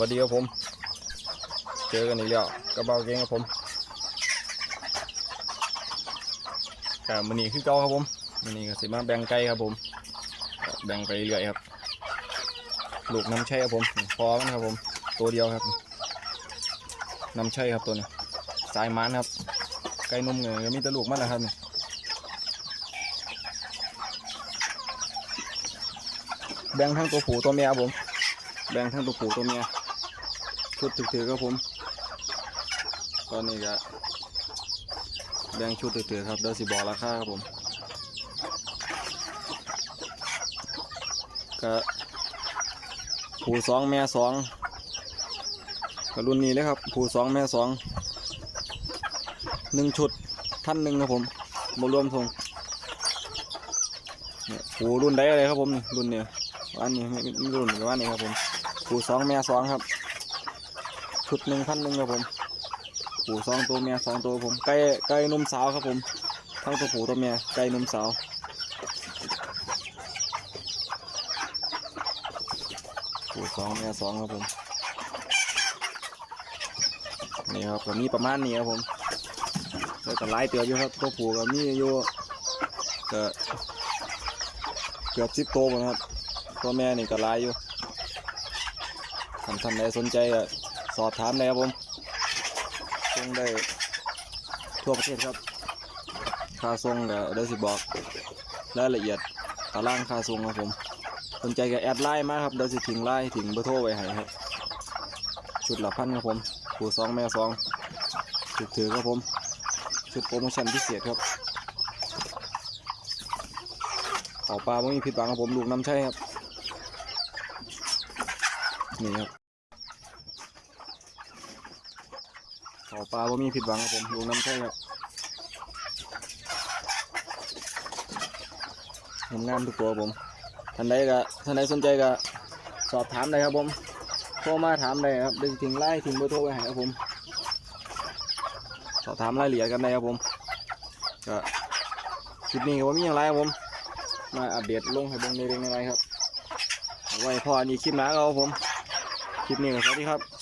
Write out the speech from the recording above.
วัสดีครับผม เจอกันอีกแล้วกระเป๋าเก่งครับผมแต่มันนี้คือเก่าครับผมมันนี้ก็สิมาแบ่งไก่ครับผม แบ่งไปเรื่อยครับลูกน้ำใช่ครับผมพอมันครับผม ตัวเดียวครับน้ำใช่ครับตัวนี้สายมันครับ ไก่นมเงยก็มีแตะลูกมันนะครับนี่แบ่งทั้งตัวผูตัวเมียครับผม แบ่งทั้งตัวผูตัวเมีย ชุดถือๆครับผม ตอนนี้ก็แบ่งชุดถือๆครับเดี๋ยวสิบอกราคาครับผมก็ผูสองแม่สองก็รุ่นนี้เลยครับ ผูสองแม่สองหนึ่งชุดท่านหนึ่งครับผมบรวมทงเนี่ยผู้รุ่นใดอะไรครับผมรุ่นเนี่ยอันนี้ไม่รุ่นกับว่านี่ครับผมผู้สองแม่สองครับ ชุดหนึ่งพันหนึ่งครับผมผูสองตัวเมียสองตัวผมไก่ไก่นมสาวครับผม ทั้งตัวผูตัวเมียไก่นมสาวผูสองเมียสองครับผมนี่ครับก็มีประมาณนี้ครับผมแล้วก็ไล่เตืออยู่ครับตัวผูก็มีอยู่ก็เกือบสิบตัวหมดครับตัวแม่นี่ก็ไล่อยู่ท่านท่านใดสนใจก็ สอบถามได้ครับผมส่งได้ทั่วประเทศครับ ค่าส่งก็ได้สิบอกรายละเอียดตารางค่าส่งครับผม สนใจก็แอดไลน์มาครับเดี๋ยวสิทิ้งไลน์ทิ้งเบอร์โทรไว้ให้ครับชุดละพันครับผมผู้สองแม่สองถือถือครับผมชุดโปรโมชั่นพิเศษครับขอปลาไม่มีผิดหวังครับผมลูกน้ำใช่ครับนี่ครับ ขอปลาว่ามีผิดหวังครับผมลูกน้ำใช่ครับงามทุกตัวผมท่านใดก็ท่านใดสนใจก็สอบถามได้ครับผมโทรมาถามได้ครับดึงถึงไล่ถึงเบอร์โทรไปให้ครับผม สอบถามรายละเอียดกันได้ครับผมก็คลิปนี้ก็ว่ามีอย่างไรครับผม มาอัปเดตลงให้เบิ่งในเรื่องอะไรครับไว้พออันนี้คลิปหน้าครับผม คลิปนี้ก็สวัสดีครับ